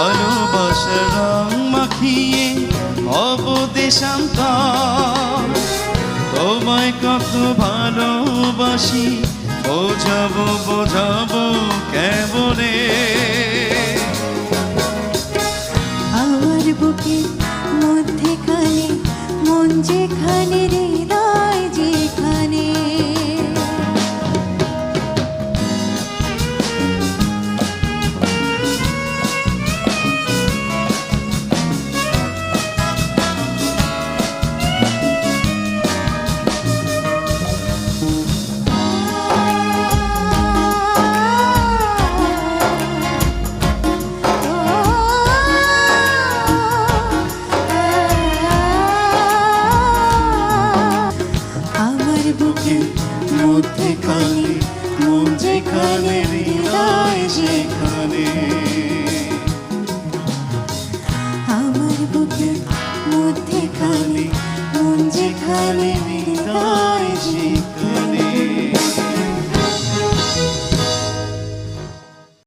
ভালোবাসার রং মাখিয়ে অবদেশান্তর। তোমায় কত ভালোবাসি, বোঝাবো বোঝাবো কেমনে? আমার বুকের মধ্যেখানে, মন যেখানে হৃদয় বুকে মধ্যেখানে মন যেখানে হৃদয় যেখানে। আমার বুকে মধ্যেখানে মন যেখানে হৃদয় যেখানে।